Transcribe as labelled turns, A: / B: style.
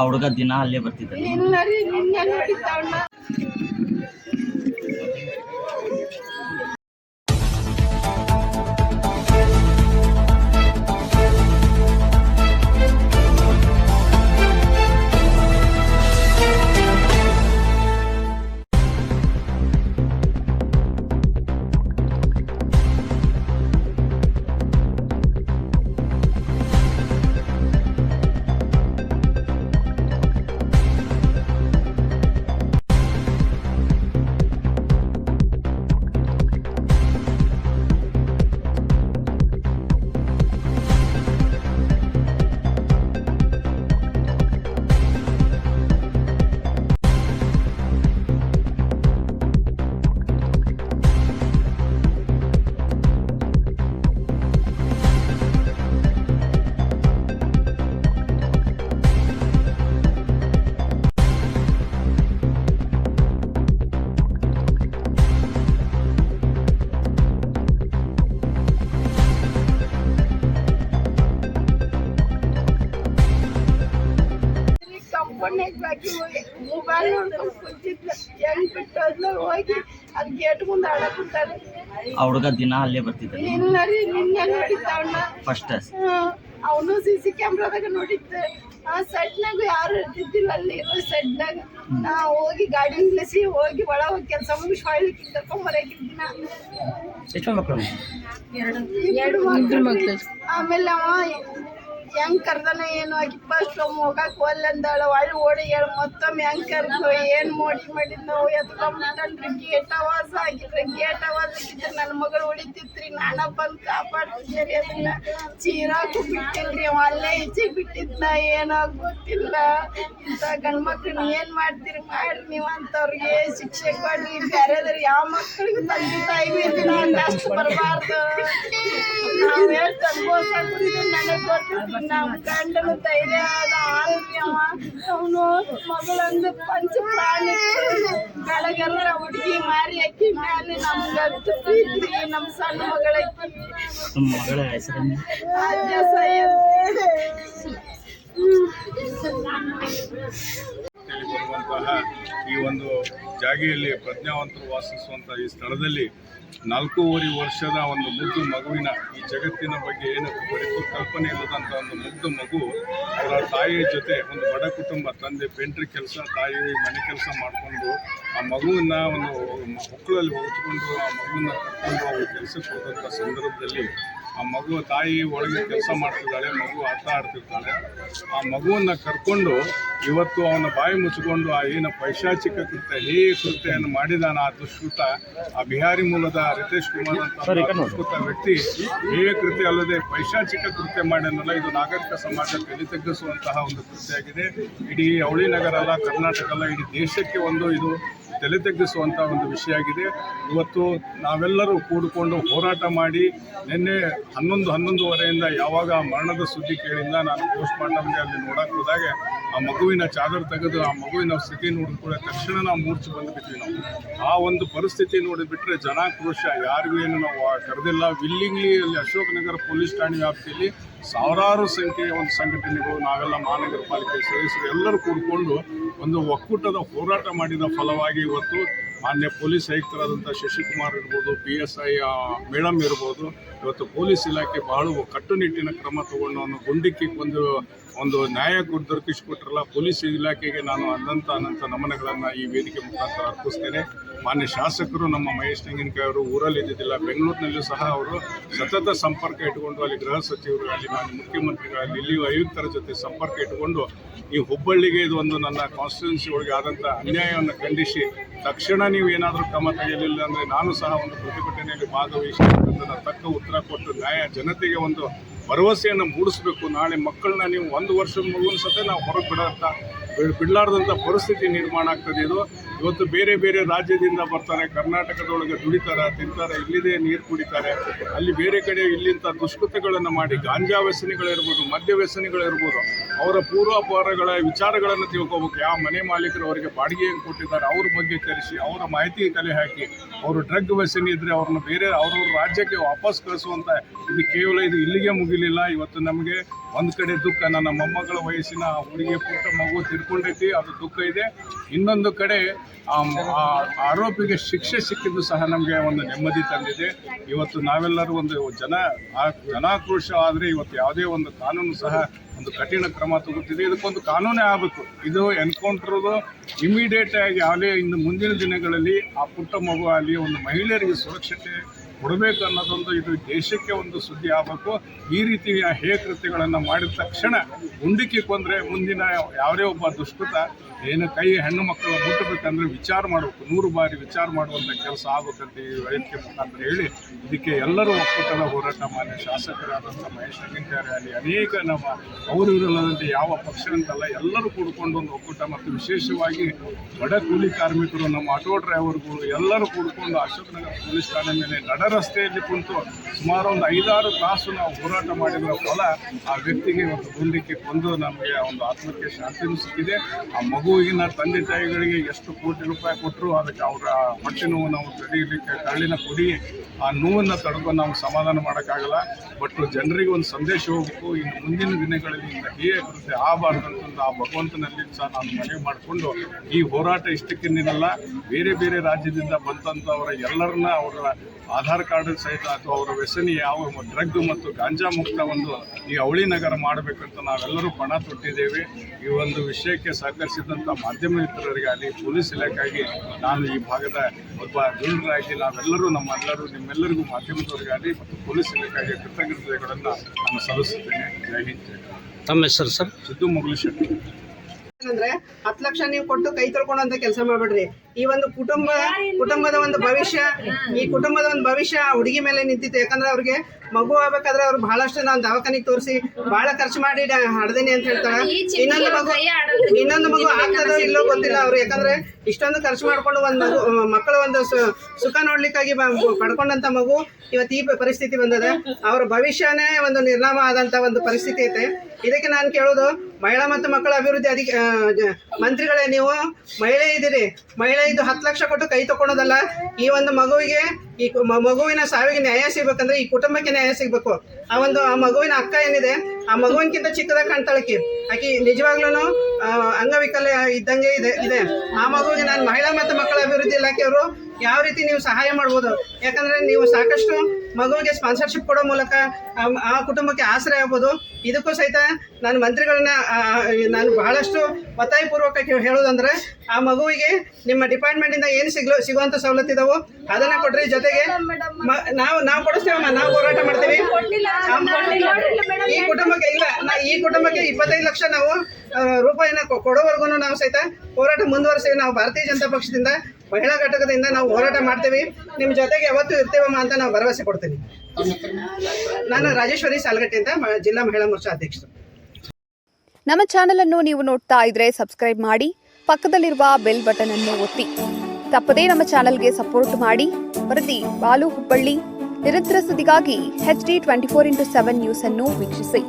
A: ಆ ಹುಡುಗ ದಿನ ಅಲ್ಲೇ ಬರ್ತಿದ್ದ
B: ನಿನ್ನೆ ಹೋಗಿ ಮೊಬೈಲ್ ನೋಡ್ಕೊಂಡು ಕುಂತಿದ್ಲ. ಹೆಂಗ್ ಬಿಟ್ಟೋದ್ಲ ಹೋಗಿ ಅದ್ ಗೇಟ್ ಮುಂದೆ ಆಡಕ್ ಕುಂತಾಳೆ.
A: ಆ ಹುಡುಗ ದಿನ ಅಲ್ಲೇ ಬರ್ತಿದ್ದ.
B: ಇಲ್ಲ ರೀ ನಿನ್ನೆ ನೋಡಿದ್ದವನ್ನ
A: ಫಸ್ಟ್
B: ಅವನು ಸಿ ಸಿ ಕ್ಯಾಮ್ರಾದಾಗ ನೋಡಿದ್ದೆ. ಆ ಸೆಟ್ನಾಗ ಯಾರು ಇರ್ತಿದ್ದಿಲ್ಲ ಅಲ್ಲಿ ಸೆಟ್ನಾಗ ನಾ ಹೋಗಿ ಗಾಡಿ ನಿಲ್ಲಿಸಿ ಹೋಗಿ ಒಳ ಹೋಗಿ ಕೆಲಸ ಮುಗಿಸಿ ಹೊಳ್ಳಿ ಕರ್ಕೊಂಡ್ ಬರಕಿದ್ದಿನ
A: ಎಷ್ಟು ಮಕ್ಕಳು
B: ಎರಡು ಮಕ್ಕಳು ಆಮೇಲೆ ಅವ ಹೆಂಗ್ ಕರ್ದನ ಏನು ಆಕಿ ಫಸ್ಟ್ ಹೋಗಕ್ ಒಲ್ಲೆ ಅಂದಾಳ. ಒಳ್ಳೆ ಓಡಿ ಹೇಳ ಮತ್ತೊಮ್ಮೆ ಹೆಂಗ್ ಕರ್ದು ಏನ್ ಮೋಡಿ ನಾವು ಎತ್ಕೊಂಡ್ಬಿಟ್ಟನ್ರಿ ಗೇಟ್ ಅವಾಸ ಆಗಿದ್ರೆ ಗೇಟ್ ಅವಾಸ ಆಗಿದ್ರೆ ನನ್ನ ಮಗಳು ಹೊಡಿತಿತ್ರಿ ನಾನ ಬಂದು ಕಾಪಾಡ್ತಿದ್ದೆ ಅದನ್ನ ಚೀರಾಕು ಬಿಟ್ಟಿಲ್ರಿ ಅವ ಅಲ್ಲೇ ಈಚೆಗೆ ಬಿಟ್ಟಿದ್ನ ಏನೋ ಗೊತ್ತಿಲ್ಲ. ಇಂಥ ಗಂಡ್ ಮಕ್ಳನ್ನ ಏನ್ ಮಾಡ್ತೀರಿ, ಮಾಡ್ರಿ ನೀವು ಅಂತವ್ರಿಗೆ ಶಿಕ್ಷೆ ಕೊಡ್ರಿ. ಬೇರೆದ್ರ ಯಾವ ಮಕ್ಕಳಿಗೂ ತಂದೆ ತಾಯಿ ಅಷ್ಟು ಬರಬಾರ್ದು. ನಾವು ಎಷ್ಟು ಅನುಭವಿಸಿದ್ರು ನನಗೆ ಗೊತ್ತಿತ್ತು ನಮ್ಮ ಗಂಡನ ಧೈರ್ಯ ಅದ, ಆರೋಗ್ಯ ಅವನು ಮಗಳಂದು ಪಂಚ ಪ್ರಾಣಿ. ಬೆಳಗೆಲ್ಲ ಹುಡುಗಿ ಮಾರಿ ಅಕ್ಕಿ ಮೇಲೆ ನಮ್ಗಂತೂ ಪ್ರೀತಿ ನಮ್ಮ ಸಣ್ಣ
A: ಮಗಳ ಹೆಸರನ್ನು
B: ಸಾಯೋದು.
C: ಈ ಒಂದು ಜಾಗೆಯಲ್ಲಿ ಪ್ರಜ್ಞಾವಂತರು ವಾಸಿಸುವಂತಹ ಈ ಸ್ಥಳದಲ್ಲಿ ನಾಲ್ಕೂವರೆ ವರ್ಷದ ಒಂದು ಮುದ್ದು ಮಗುವಿನ ಈ ಜಗತ್ತಿನ ಬಗ್ಗೆ ಏನು ಬರೀತು ಕಲ್ಪನೆ ಇಲ್ಲದಂಥ ಒಂದು ಮುದ್ದು ಮಗು ಅವರ ತಾಯಿಯ ಜೊತೆ ಒಂದು ಬಡ ಕುಟುಂಬ, ತಂದೆ ಪೇಂಟ್ರಿ ಕೆಲಸ, ತಾಯಿ ಮನೆ ಕೆಲಸ ಮಾಡಿಕೊಂಡು ಆ ಮಗುವನ್ನ ಒಂದು ಮಕ್ಕಳಲ್ಲಿ ಹೊಚ್ಕೊಂಡು ಆ ಮಗುವನ್ನ ಕರ್ಕೊಂಡು ಅವ್ರ ಕೆಲಸಕ್ಕೆ ಹೋದಂಥ ಸಂದರ್ಭದಲ್ಲಿ ಆ ಮಗು ತಾಯಿ ಒಳಗೆ ಕೆಲಸ ಮಾಡ್ತಿದ್ದಾಳೆ, ಮಗು ಆಟ ಆಡ್ತಿರ್ತಾಳೆ ಆ ಮಗುವನ್ನ ಕರ್ಕೊಂಡು ಇವತ್ತು ಅವನ ಬಾಯಿ ಮುಚ್ಚಿಕೊಂಡು ಆ ಏನು ಪೈಶಾಚಿಕ ಕೃತ್ಯ ಹೇ ಕೃತ್ಯನ್ನು ಮಾಡಿದಾನ ಆ ದುಷ್ಕೃತ ಆ ಬಿಹಾರಿ ಮೂಲದ ರಿತೇಶ್ ಕುಮಾರ್ ಅಂತ ದುಷ್ಕೃತ ವ್ಯಕ್ತಿ ಹೇ ಕೃತ್ಯ ಅಲ್ಲದೆ ಪೈಶಾಚಿಕ ಕೃತ್ಯ ಮಾಡ್ಯಾನಲ್ಲ ಇದು ನಾಗರಿಕ ಸಮಾಜ ತಲೆ ತಗ್ಗಿಸುವಂತಹ ಒಂದು ಕೃತ್ಯ ಆಗಿದೆ. ಇಡೀ ಅವಳಿ ನಗರ ಅಲ್ಲ ಕರ್ನಾಟಕ ಅಲ್ಲ ಇಡೀ ದೇಶಕ್ಕೆ ಒಂದು ಇದು ತಲೆ ತಗ್ಗಿಸುವಂಥ ಒಂದು ವಿಷಯ ಆಗಿದೆ. ಇವತ್ತು ನಾವೆಲ್ಲರೂ ಕೂಡಿಕೊಂಡು ಹೋರಾಟ ಮಾಡಿ ನಿನ್ನೆ ಹನ್ನೊಂದು ಹನ್ನೊಂದುವರೆಯಿಂದ ಯಾವಾಗ ಮರಣದ ಸುದ್ದಿ ಕೇಳಿಂದ ನಾನು ಪೋಸ್ಟ್ ಮಾರ್ಟಮ್ಗೆ ಅಲ್ಲಿ ನೋಡಕ್ಕೆ ಹೋದಾಗ ಆ ಮಗುವಿನ ಚಾದರ್ ತೆಗೆದು ಆ ಮಗುವಿನ ಸ್ಥಿತಿ ನೋಡಿದ ಕೂಡ ತಕ್ಷಣ ನಾವು ಮೂರ್ಛೆ ಬಂದುಬಿಟ್ವಿ ನಾವು. ಆ ಒಂದು ಪರಿಸ್ಥಿತಿ ನೋಡಿಬಿಟ್ರೆ ಜನಾಕ್ರೋಶ ಯಾರಿಗೂ ಏನು ನಾವು ಕರೆದಿಲ್ಲ. ವಿಲ್ಲಿಂಗ್ಲಿ ಅಲ್ಲಿ ಅಶೋಕನಗರ ಪೊಲೀಸ್ ಠಾಣೆ ವ್ಯಾಪ್ತಿಯಲ್ಲಿ ಸಾವಿರಾರು ಸಂಖ್ಯೆಯ ಒಂದು ಸಂಘಟನೆಗಳು ನಾವೆಲ್ಲ ಮಹಾನಗರ ಪಾಲಿಕೆ ಸದಸ್ಯರು ಎಲ್ಲರೂ ಕೂಡಿಕೊಂಡು ಒಂದು ಒಕ್ಕೂಟದ ಹೋರಾಟ ಮಾಡಿದ ಫಲವಾಗಿ ಇವತ್ತು ಮಾನ್ಯ ಪೊಲೀಸ್ ಆಯುಕ್ತರಾದಂಥ ಶಶಿಕುಮಾರ್ ಇರ್ಬೋದು ಪಿ ಎಸ್ ಐ ಮೇಡಮ್ ಇರ್ಬೋದು, ಇವತ್ತು ಪೊಲೀಸ್ ಇಲಾಖೆ ಬಹಳ ಕಟ್ಟುನಿಟ್ಟಿನ ಕ್ರಮ ತಗೊಂಡು ಅವನು ಗುಂಡಿಕ್ಕಿ ಒಂದು ಒಂದು ನ್ಯಾಯ ದೊರಕಿಸಿಕೊಟ್ರಲ್ಲ, ಪೊಲೀಸ್ ಇಲಾಖೆಗೆ ನಾನು ಅನಂತ ಅನಂತ ನಮನಗಳನ್ನು ಈ ವೇದಿಕೆ ಮುಖಾಂತರ ಅರ್ಪಿಸ್ತೇನೆ. ಮಾನ್ಯ ಶಾಸಕರು ನಮ್ಮ ಮಹೇಶ್ ತೆಂಗಿನಕಾಯಿ ಅವರು ಊರಲ್ಲಿ ಇದ್ದಿದ್ದಿಲ್ಲ, ಬೆಂಗಳೂರಿನಲ್ಲೂ ಸಹ ಅವರು ಸತತ ಸಂಪರ್ಕ ಇಟ್ಟುಕೊಂಡು ಅಲ್ಲಿ ಗೃಹ ಸಚಿವರು, ಅಲ್ಲಿ ಮಾನ್ಯ ಮುಖ್ಯಮಂತ್ರಿಗಳಲ್ಲಿ ಇಲ್ಲಿಯೂ ಆಯುಕ್ತರ ಜೊತೆ ಸಂಪರ್ಕ ಇಟ್ಟುಕೊಂಡು ಈ ಹುಬ್ಬಳ್ಳಿಗೆ ಇದು ಒಂದು ನನ್ನ ಕಾನ್ಸ್ಟಿಟ್ಯೂನ್ಸಿ ಒಳಗೆ ಆದಂಥ ಅನ್ಯಾಯವನ್ನು ಖಂಡಿಸಿ, ತಕ್ಷಣ ನೀವು ಏನಾದರೂ ಕ್ರಮ ತೆಗೆಯಲಿಲ್ಲ ಅಂದರೆ ನಾನು ಸಹ ಒಂದು ಪ್ರತಿಭಟನೆಯಲ್ಲಿ ಭಾಗವಹಿಸಿ ತಕ್ಕ ಉತ್ತರ ಕೊಟ್ಟು ನ್ಯಾಯ, ಜನತೆಗೆ ಒಂದು ಭರವಸೆಯನ್ನು ಮೂಡಿಸಬೇಕು. ನಾಳೆ ಮಕ್ಕಳನ್ನ ನೀವು ಒಂದು ವರ್ಷದ ಮಗುವಿನ ನಾವು ಹೊರಗೆ ಬಿಡ್- ಬಿಡ್ಲಾರ್ದಂಥ ಪರಿಸ್ಥಿತಿ ನಿರ್ಮಾಣ ಆಗ್ತದೆ ಇದು. ಇವತ್ತು ಬೇರೆ ಬೇರೆ ರಾಜ್ಯದಿಂದ ಬರ್ತಾರೆ, ಕರ್ನಾಟಕದೊಳಗೆ ದುಡಿತಾರೆ, ತಿಂತಾರೆ, ಇಲ್ಲಿದೆ ನೀರು ಕುಡಿತಾರೆ. ಅಲ್ಲಿ ಬೇರೆ ಕಡೆ ಇಲ್ಲಿಂಥ ದುಷ್ಕೃತ್ಯಗಳನ್ನು ಮಾಡಿ, ಗಾಂಜಾ ವ್ಯಸನಿಗಳಿರ್ಬೋದು, ಮದ್ಯ ವ್ಯಸನಿಗಳಿರ್ಬೋದು, ಅವರ ಪೂರ್ವಾಪರಗಳ ವಿಚಾರಗಳನ್ನು ತಿಳ್ಕೊಬೇಕು. ಯಾವ ಮನೆ ಮಾಲೀಕರು ಅವರಿಗೆ ಬಾಡಿಗೆಯನ್ನು ಕೊಟ್ಟಿದ್ದಾರೆ, ಅವ್ರ ಬಗ್ಗೆ ಕರೆಸಿ ಅವರ ಮಾಹಿತಿ ಕಲೆ ಹಾಕಿ. ಅವರು ಡ್ರಗ್ ವ್ಯಸನಿ ಇದ್ದರೆ ಅವ್ರನ್ನ ಬೇರೆ ಅವ್ರವ್ರ ರಾಜ್ಯಕ್ಕೆ ವಾಪಸ್ ಕಳಿಸುವಂಥ ಇದು ಕೇವಲ ಇದು ಇಲ್ಲಿಗೆ ಮುಗಿಲಿಲ್ಲ. ಇವತ್ತು ನಮಗೆ ಒಂದು ಕಡೆ ದುಃಖ. ನನ್ನ ಮೊಮ್ಮಗಳ ವಯಸ್ಸಿನ ಹುಡುಗಿ ಪುಟ್ಟ ಮಗು ತಿರ್ಕೊಂಡೈತಿ ಅದು ದುಃಖ ಇದೆ. ಇನ್ನೊಂದು ಕಡೆ ಆರೋಪಿಗೆ ಶಿಕ್ಷೆ ಸಿಕ್ಕಿದ್ದು ಸಹ ನಮಗೆ ಒಂದು ನೆಮ್ಮದಿ ತಂದಿದೆ. ಇವತ್ತು ನಾವೆಲ್ಲರೂ ಒಂದು ಜನ ಜನಾಕ್ರೋಶ ಆದರೆ ಇವತ್ತು ಯಾವುದೇ ಒಂದು ಕಾನೂನು ಸಹ ಒಂದು ಕಠಿಣ ಕ್ರಮ ತಗೋತಿದೆ ಇದಕ್ಕೊಂದು ಕಾನೂನೇ ಆಗಬೇಕು. ಇದು ಎನ್ಕೌಂಟ್ರದು ಇಮಿಡಿಯೇಟ್ ಆಗಿ ಯಾವುದೇ ಇನ್ನು ಮುಂದಿನ ದಿನಗಳಲ್ಲಿ ಆ ಪುಟ್ಟ ಮಗು ಆಗಲಿ, ಒಂದು ಮಹಿಳೆಯರಿಗೆ ಸುರಕ್ಷತೆ ಕೊಡಬೇಕು ಅನ್ನೋದೊಂದು ಇದು ದೇಶಕ್ಕೆ ಒಂದು ಸುದ್ದಿ ಆಗಬೇಕು. ಈ ರೀತಿಯ ಹೇ ಕೃತ್ಯಗಳನ್ನು ಮಾಡಿದ ತಕ್ಷಣ ಗುಂಡಿಕ್ಕಿ ಕೊಂದರೆ ಮುಂದಿನ ಯಾವುದೇ ಒಬ್ಬ ದುಷ್ಕೃತ ಏನು ಕೈ ಹೆಣ್ಣು ಮಕ್ಕಳು ಮುಟ್ಟಬೇಕಂದ್ರೆ ವಿಚಾರ ಮಾಡಬೇಕು. ನೂರು ಬಾರಿ ವಿಚಾರ ಮಾಡುವಂಥ ಕೆಲಸ ಆಗ್ಬೇಕಂತ ಈ ವೈದ್ಯಕೀಯ ಮುಖಾಂತರ ಹೇಳಿ ಇದಕ್ಕೆ ಎಲ್ಲರೂ ಒಕ್ಕೂಟದ ಹೋರಾಟ ಮಾಡಿ ಶಾಸಕರಾದಂಥ ಮಹೇಶ್ ಅಗಿಂತ್ಯಾರೆ ಅಲ್ಲಿ ಅನೇಕ ನಮ್ಮ ಅವರು ಇರಲ್ಲದಂತೆ ಯಾವ ಪಕ್ಷ ಅಂತಲ್ಲ ಎಲ್ಲರೂ ಕೂಡಿಕೊಂಡು ಒಂದು ಒಕ್ಕೂಟ ಮತ್ತು ವಿಶೇಷವಾಗಿ ಬಡ ಕೂಲಿ ಕಾರ್ಮಿಕರು, ನಮ್ಮ ಆಟೋ ಡ್ರೈವರ್ಗಳು ಎಲ್ಲರೂ ಕೂಡಿಕೊಂಡು ಅಶೋಕನಗರ ಪೊಲೀಸ್ ಠಾಣೆ ಮೇಲೆ ನಡ ರಸ್ತೆಯಲ್ಲಿ ಕುಂತು ಸುಮಾರು ಒಂದು ಐದಾರು ತಾಸು ನಾವು ಹೋರಾಟ ಮಾಡಿದ್ರ ಫಲ ಆ ವ್ಯಕ್ತಿಗೆ ಒಂದು ಗುಂಡಿಕ್ಕೆ ಕೊಂದು ನಮಗೆ ಒಂದು ಆತ್ಮಕ್ಕೆ ಶಾಂತಿನೂ ಸಿಕ್ಕಿದೆ. ಆ ಮಗುವಿನ ತಂದೆ ತಾಯಿಗಳಿಗೆ ಎಷ್ಟು ಕೋಟಿ ರೂಪಾಯಿ ಕೊಟ್ಟರು ಅದಕ್ಕೆ ಅವರ ಹೊಟ್ಟೆ ನೋವು ನಾವು ತಡೆಯಲಿಕ್ಕೆ ಕಳ್ಳಿನ ಕುಡಿ. ಆ ನೋವನ್ನು ತಡೆದು ನಾವು ಸಮಾಧಾನ ಮಾಡೋಕ್ಕಾಗಲ್ಲ. ಬಟ್ ಜನರಿಗೆ ಒಂದು ಸಂದೇಶ ಹೋಗಬೇಕು. ಇನ್ನು ಮುಂದಿನ ದಿನಗಳಲ್ಲಿ ಹೇಗೆ ಕೃತ್ಯ ಆಗಬಾರ್ದು ಅಂತಂದು ಆ ಭಗವಂತನಲ್ಲಿ ಸಹ ನಾನು ಮನವಿ ಮಾಡಿಕೊಂಡು ಈ ಹೋರಾಟ ಇಷ್ಟಕ್ಕೆ ನಿಲ್ಲಲ್ಲ. ಬೇರೆ ಬೇರೆ ರಾಜ್ಯದಿಂದ ಬಂದಂಥವರ ಎಲ್ಲರನ್ನ ಅವರ ಆಧಾರ್ ಕಾರ್ಡ್ ಸಹಿತ ಅಥವಾ ಅವರ ವ್ಯಸನಿ ಯಾವ ಡ್ರಗ್ ಮತ್ತು ಗಾಂಜಾ ಮುಕ್ತ ಒಂದು ಈ ಅವಳಿ ನಗರ ಮಾಡಬೇಕಂತ ನಾವೆಲ್ಲರೂ ಪಣ ತೊಟ್ಟಿದ್ದೇವೆ. ಈ ಒಂದು ವಿಷಯಕ್ಕೆ ಸಹಕರಿಸಿದಂಥ ಮಾಧ್ಯಮ ಮಿತ್ರರಿಗಾಗಲಿ ಪೊಲೀಸ್ ಇಲಾಖೆಗಾಗಿ ನಾನು ಈ ಭಾಗದ ಒಬ್ಬ ದುರುಳರಾಗಿ ನಾವೆಲ್ಲರೂ ನಮ್ಮೆಲ್ಲರೂ ನಿಮ್ಮೆಲ್ಲರಿಗೂ ಮಾಧ್ಯಮದವರಿಗಾಗಲಿ ಮತ್ತು ಪೊಲೀಸ್ ಇಲಾಖೆಗೆ ಕೃತಜ್ಞತೆಗಳನ್ನು ನಾನು ಸಲ್ಲಿಸುತ್ತೇನೆ. ಜೈ ಹಿಂದ್
B: ತಮ್ಮ ಹೆಸರು ಸರ್?
C: ಸಿದ್ದು ಮುಗಲಿ ಶೆಟ್ಟಿ.
D: ಅಂದ್ರೆ ಹತ್ತು ಲಕ್ಷ ನೀವು ಕೊಟ್ಟು ಕೈ ತೊಳ್ಕೊಂಡಂತ ಕೆಲಸ ಮಾಡ್ಬೇಡ್ರಿ. ಈ ಒಂದು ಕುಟುಂಬ ಕುಟುಂಬದ ಒಂದು ಭವಿಷ್ಯ ಈ ಕುಟುಂಬದ ಒಂದು ಭವಿಷ್ಯ ಹುಡುಗಿ ಮೇಲೆ ನಿಂತಿತ್ತು. ಯಾಕಂದ್ರೆ ಅವ್ರಿಗೆ ಮಗು ಆಗ್ಬೇಕಾದ್ರೆ ಅವ್ರು ಬಹಳಷ್ಟು ನಾನು ದವಾಖಾನಿಗೆ ತೋರಿಸಿ ಬಹಳ ಖರ್ಚು ಮಾಡಿ ಹಡ್ದೇನಿ ಅಂತ ಹೇಳ್ತಾರೆ ಇನ್ನೊಂದು ಮಗು ಇನ್ನೊಂದು ಮಗು ಆಗ್ತದೋ ಇಲ್ಲೋ ಗೊತ್ತಿಲ್ಲ ಅವ್ರು. ಯಾಕಂದ್ರೆ ಇಷ್ಟೊಂದು ಖರ್ಚು ಮಾಡ್ಕೊಂಡು ಒಂದು ಮಗು ಮಕ್ಕಳ ಒಂದು ಸುಖ ನೋಡ್ಲಿಕ್ಕಾಗಿ ಪಡ್ಕೊಂಡಂತ ಮಗು ಇವತ್ತು ಈ ಪರಿಸ್ಥಿತಿ ಬಂದದ. ಅವ್ರ ಭವಿಷ್ಯನೇ ಒಂದು ನಿರ್ನಾಮ ಆದಂತ ಒಂದು ಪರಿಸ್ಥಿತಿ ಐತೆ. ಇದಕ್ಕೆ ನಾನು ಕೇಳೋದು ಮಹಿಳಾ ಮತ್ತು ಮಕ್ಕಳ ಅಭಿವೃದ್ಧಿ ಅಧಿಕ ಮಂತ್ರಿಗಳೇ ನೀವು ಮಹಿಳೆ ಇದ್ದೀರಿ. ಮಹಿಳೆ ಇದು ಹತ್ತು ಲಕ್ಷ ಕೊಟ್ಟು ಕೈ ತಗೊಳೋದಲ್ಲ ಈ ಒಂದು ಮಗುವಿಗೆ, ಈ ಮಗುವಿನ ಸಾವಿಗೆ ನ್ಯಾಯ ಸಿಗ್ಬೇಕಂದ್ರೆ ಈ ಕುಟುಂಬಕ್ಕೆ ನ್ಯಾಯ ಸಿಗ್ಬೇಕು. ಆ ಒಂದು, ಆ ಮಗುವಿನ ಅಕ್ಕ ಏನಿದೆ, ಆ ಮಗುವಿನಕ್ಕಿಂತ ಚಿಕ್ಕದಾಗ ಕಾಣ್ತಾಳಕಿ ಆಕಿ ನಿಜವಾಗ್ಲೂ ಅಂಗವಿಕಲ ಇದ್ದಂಗೆ ಇದೆ ಇದೆ. ಆ ಮಗುವಿಗೆ ನಾನು ಮಹಿಳಾ ಮತ್ತು ಮಕ್ಕಳ ಅಭಿವೃದ್ಧಿ ಇಲಾಖೆಯವರು ಯಾವ ರೀತಿ ನೀವು ಸಹಾಯ ಮಾಡ್ಬೋದು? ಯಾಕಂದ್ರೆ ನೀವು ಸಾಕಷ್ಟು ಮಗುವಿಗೆ ಸ್ಪಾನ್ಸರ್ಶಿಪ್ ಕೊಡೋ ಮೂಲಕ ಆ- ಕುಟುಂಬಕ್ಕೆ ಆಸರೆ ಆಗ್ಬೋದು. ಇದಕ್ಕೂ ಸಹಿತ ನಾನು ಮಂತ್ರಿಗಳನ್ನ ನಾನು ಬಹಳಷ್ಟು ಒತ್ತಾಯಪೂರ್ವಕ ಪೂರ್ವಕ ಹೇಳೋದಂದ್ರೆ ಆ ಮಗುವಿಗೆ ನಿಮ್ಮ ಡಿಪಾರ್ಟ್ಮೆಂಟಿಂದ ಏನು ಸಿಗ್ಲು ಸಿಗುವಂಥ ಸವಲತ್ತು ಇದಾವೋ ಅದನ್ನ ಕೊಡ್ರಿ. ಜೊತೆಗೆ ನಾವು ನಾವು ಕೊಡಿಸ್ತೇವಮ್ಮ ನಾವು ಹೋರಾಟ ಮಾಡ್ತೀವಿ. ಈ ಕುಟುಂಬಕ್ಕೆ ಇಲ್ಲ. ನಾ ಈ ಕುಟುಂಬಕ್ಕೆ ಇಪ್ಪತ್ತೈದು ಲಕ್ಷ ನಾವು ರೂಪಾಯಿನ ಕೊಡೋವರೆಗೂ ನಾವು ಸಹಿತ ಹೋರಾಟ ಮುಂದುವರಿಸಿ ನಾವು ಭಾರತೀಯ ಜನತಾ ಪಕ್ಷದಿಂದ ಮಹಿಳಾ ಘಟಕದಿಂದ ನಾವು ಹೋರಾಟ ಮಾಡ್ತೀವಿ. ನಿಮ್ಮ ಜೊತೆಗೆ ಯಾವತ್ತೂ ಇರ್ತೀವಮ್ಮ ಅಂತ ನಾವು ಭರವಸೆ ಕೊಡ್ತೀನಿ ನಾನು ರಾಜೇಶ್ವರಿ ಸಾಲಗಟ್ಟೆ ಅಂತ ಜಿಲ್ಲಾ ಮಹಿಳಾ ಮೋರ್ಚಾ ಅಧ್ಯಕ್ಷರು.
E: ನಮ್ಮ ಚಾನೆಲ್ ಅನ್ನು ನೀವು ನೋಡ್ತಾ ಇದ್ರೆ ಸಬ್ಸ್ಕ್ರೈಬ್ ಮಾಡಿ, ಪಕ್ಕದಲ್ಲಿರುವ ಬೆಲ್ ಬಟನ್ ಅನ್ನು ಒತ್ತಿ. ತಪ್ಪದೇ ನಮ್ಮ ಚಾನೆಲ್ಗೆ ಸಪೋರ್ಟ್ ಮಾಡಿ. ವರದಿ ಬಾಲು ಹುಬ್ಬಳ್ಳಿ, ನಿರಂತರ ಸುದ್ದಿಗಾಗಿ H D twenty four into seven news ಅನ್ನು ವೀಕ್ಷಿಸಿ.